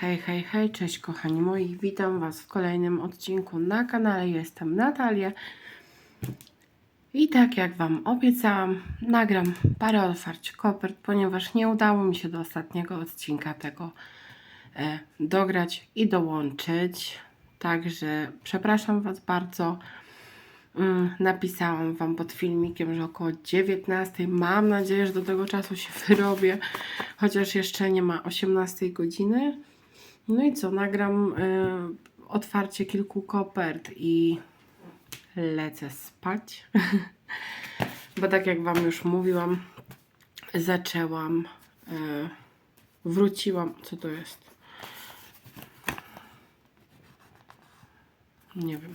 Hej, hej, hej, cześć kochani moi, witam Was w kolejnym odcinku na kanale. Jestem Natalia i tak jak Wam obiecałam, nagram parę otwarć kopert, ponieważ nie udało mi się do ostatniego odcinka tego e, dograć i dołączyć. Także przepraszam Was bardzo. Mm, Napisałam Wam pod filmikiem, że około 19. Mam nadzieję, że do tego czasu się wyrobię, chociaż jeszcze nie ma 18 godziny. No i co, nagram y, otwarcie kilku kopert i lecę spać. Bo tak jak Wam już mówiłam, zaczęłam, y, wróciłam, co to jest? Nie wiem.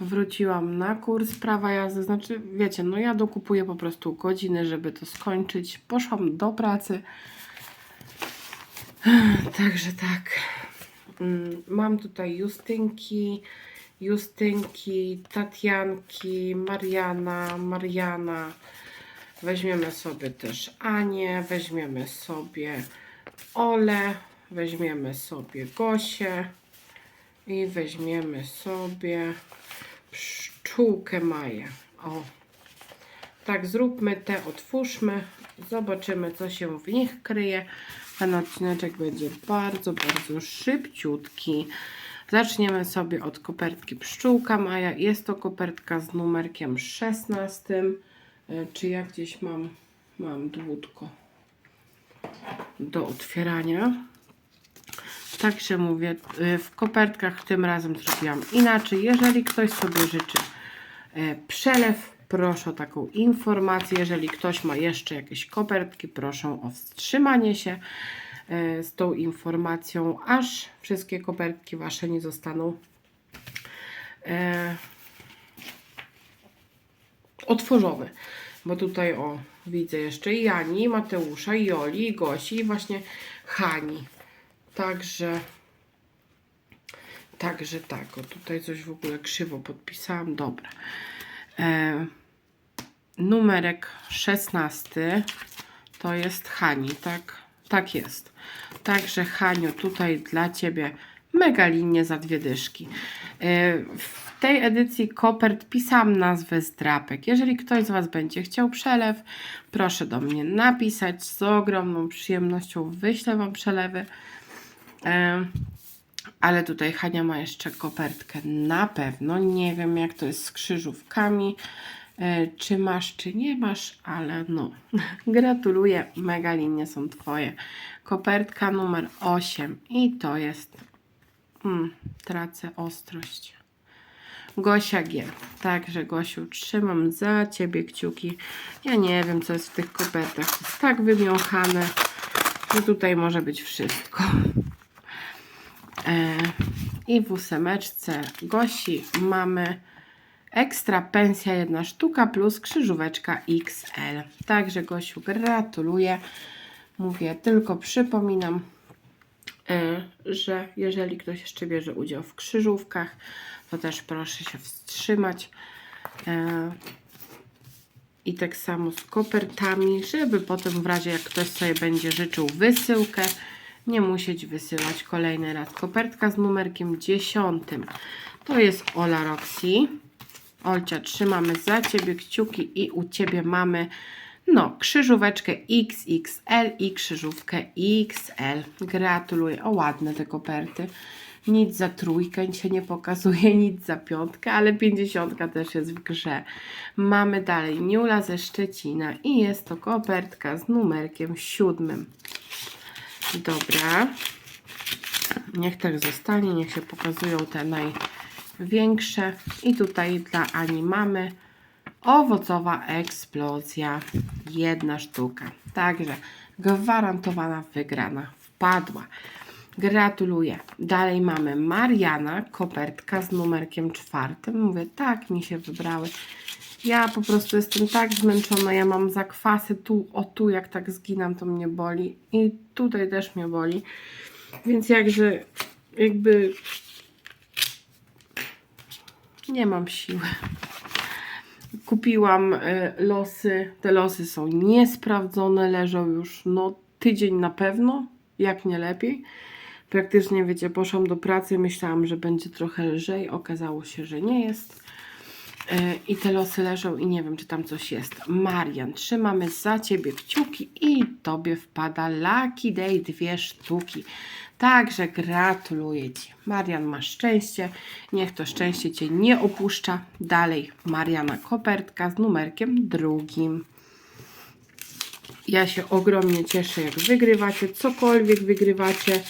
Wróciłam na kurs prawa jazdy, znaczy wiecie, no ja dokupuję po prostu godziny, żeby to skończyć. Poszłam do pracy. Także tak. Mm, Mam tutaj Justynki, Justynki, Tatianki, Mariana, Mariana. Weźmiemy sobie też Anię, weźmiemy sobie Ole, weźmiemy sobie Gosię i weźmiemy sobie pszczółkę Maję. O. Tak, zróbmy te, otwórzmy, zobaczymy co się w nich kryje. Ten odcineczek będzie bardzo, bardzo szybciutki. Zaczniemy sobie od kopertki Pszczółka Maja. Jest to kopertka z numerkiem 16. E, Czy ja gdzieś mam, mam dłutko do otwierania. Także mówię, y, w kopertkach tym razem zrobiłam inaczej. Jeżeli ktoś sobie życzy e, przelew, proszę o taką informację. Jeżeli ktoś ma jeszcze jakieś kopertki, proszę o wstrzymanie się e, z tą informacją, aż wszystkie kopertki Wasze nie zostaną e, otworzone. Bo tutaj o, widzę jeszcze Jani, Mateusza, Joli, Gosi, i właśnie Hani. Także, także tak, o tutaj coś w ogóle krzywo podpisałam, dobra. E, numerek 16 to jest Hani, tak? Tak jest. Także Haniu, tutaj dla Ciebie mega linie za dwie dyszki. E, w tej edycji kopert pisałam nazwę zdrapek. Jeżeli ktoś z Was będzie chciał przelew, proszę do mnie napisać. Z ogromną przyjemnością wyślę Wam przelewy. E, ale tutaj Hania ma jeszcze kopertkę na pewno. Nie wiem, jak to jest z krzyżówkami. E, Czy masz, czy nie masz, ale no. Gratuluję, mega linie są Twoje. Kopertka numer 8 i to jest. Mm, tracę ostrość. Gosia G. Także Gosiu, trzymam za Ciebie kciuki. Ja nie wiem, co jest w tych kopertach. Jest tak wymiąchane, że tutaj może być wszystko. E, I w ósemeczce Gosi mamy ekstra pensja jedna sztuka plus krzyżóweczka XL. Także Gosiu gratuluję. Mówię, tylko przypominam, e, że jeżeli ktoś jeszcze bierze udział w krzyżówkach, to też proszę się wstrzymać. E, I tak samo z kopertami, żeby potem w razie jak ktoś sobie będzie życzył wysyłkę, nie musieć wysyłać kolejny raz. Kopertka z numerkiem 10. To jest Ola Roxy. Olcia, trzymamy za Ciebie kciuki i u Ciebie mamy no, krzyżóweczkę XXL i krzyżówkę XL. Gratuluję. O, ładne te koperty. Nic za trójkę się nie pokazuje, nic za piątkę, ale pięćdziesiątka też jest w grze. Mamy dalej Niula ze Szczecina i jest to kopertka z numerkiem siódmym. Dobra. Niech tak zostanie, niech się pokazują te największe. I tutaj dla Ani mamy owocowa eksplozja. Jedna sztuka. Także gwarantowana wygrana wpadła. Gratuluję. Dalej mamy Mariana, kopertka z numerkiem czwartym. Mówię, tak mi się wybrały. Ja po prostu jestem tak zmęczona, ja mam zakwasy tu, o tu, jak tak zginam, to mnie boli. I tutaj też mnie boli. Więc jakże, jakby nie mam siły. Kupiłam y, losy. Te losy są niesprawdzone, leżą już no tydzień na pewno, jak nie lepiej. Praktycznie, wiecie, poszłam do pracy, myślałam, że będzie trochę lżej, okazało się, że nie jest. E, I te losy leżą i nie wiem, czy tam coś jest. Marian, trzymamy za Ciebie kciuki i Tobie wpada Lucky Day dwie sztuki. Także gratuluję Ci. Marian, masz szczęście. Niech to szczęście Cię nie opuszcza. Dalej Mariana kopertka z numerkiem drugim. Ja się ogromnie cieszę, jak wygrywacie, cokolwiek wygrywacie,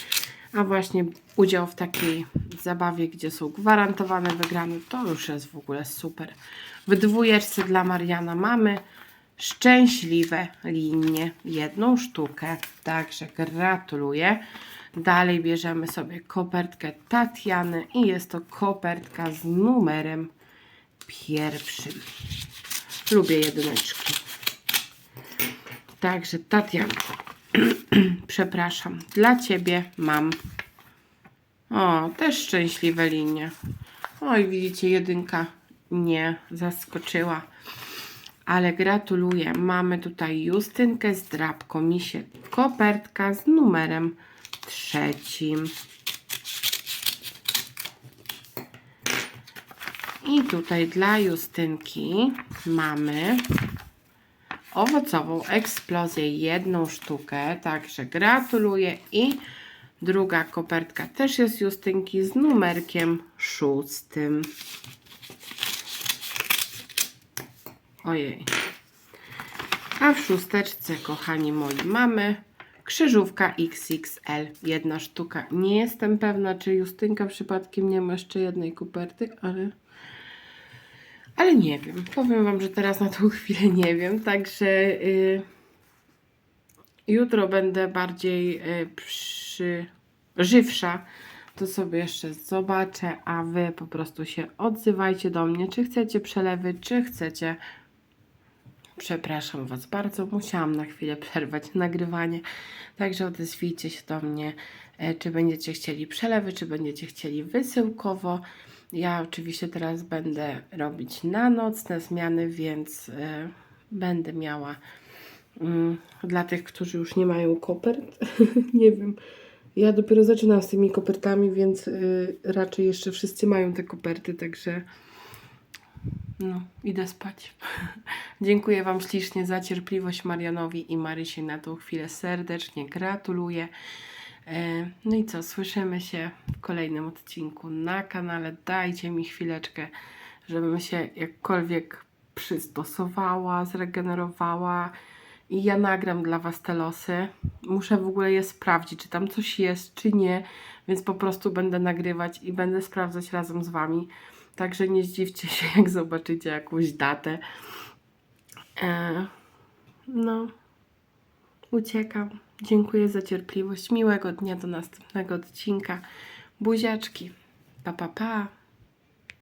a właśnie udział w takiej zabawie, gdzie są gwarantowane wygrane, to już jest w ogóle super. W dwójeczce dla Mariana mamy szczęśliwe linie, jedną sztukę, także gratuluję. Dalej bierzemy sobie kopertkę Tatiany i jest to kopertka z numerem pierwszym. Lubię jedyneczki. Także Tatianko, przepraszam, dla Ciebie mam. O, też szczęśliwe linie. Oj, widzicie, jedynka nie zaskoczyła. Ale gratuluję. Mamy tutaj Justynkę z drapką. Misie kopertka z numerem trzecim. I tutaj dla Justynki mamy owocową eksplozję jedną sztukę, także gratuluję i druga kopertka też jest Justynki z numerkiem szóstym. Ojej. A w szósteczce, kochani moi, mamy krzyżówka XXL, jedna sztuka. Nie jestem pewna, czy Justynka przypadkiem nie ma jeszcze jednej koperty, ale ale nie wiem. Powiem Wam, że teraz na tą chwilę nie wiem. Także y, jutro będę bardziej y, przy, żywsza. To sobie jeszcze zobaczę, a Wy po prostu się odzywajcie do mnie, czy chcecie przelewy, czy chcecie. Przepraszam Was bardzo, musiałam na chwilę przerwać nagrywanie. Także odezwijcie się do mnie, e, czy będziecie chcieli przelewy, czy będziecie chcieli wysyłkowo. Ja oczywiście teraz będę robić na nocne zmiany, więc y, będę miała mm, dla tych, którzy już nie mają kopert. nie wiem. Ja dopiero zaczynam z tymi kopertami, więc y, raczej jeszcze wszyscy mają te koperty, także no, idę spać. Dziękuję Wam ślicznie za cierpliwość Marianowi i Marysie na tą chwilę. Serdecznie gratuluję. E, No i co, słyszymy się w kolejnym odcinku na kanale. Dajcie mi chwileczkę, żebym się jakkolwiek przystosowała, zregenerowała i ja nagram dla Was te losy. Muszę w ogóle je sprawdzić, czy tam coś jest, czy nie, więc po prostu będę nagrywać i będę sprawdzać razem z Wami. Także nie zdziwcie się, jak zobaczycie jakąś datę. E, no, uciekam. Dziękuję za cierpliwość. Miłego dnia do następnego odcinka. Buziaczki. Pa, pa, pa.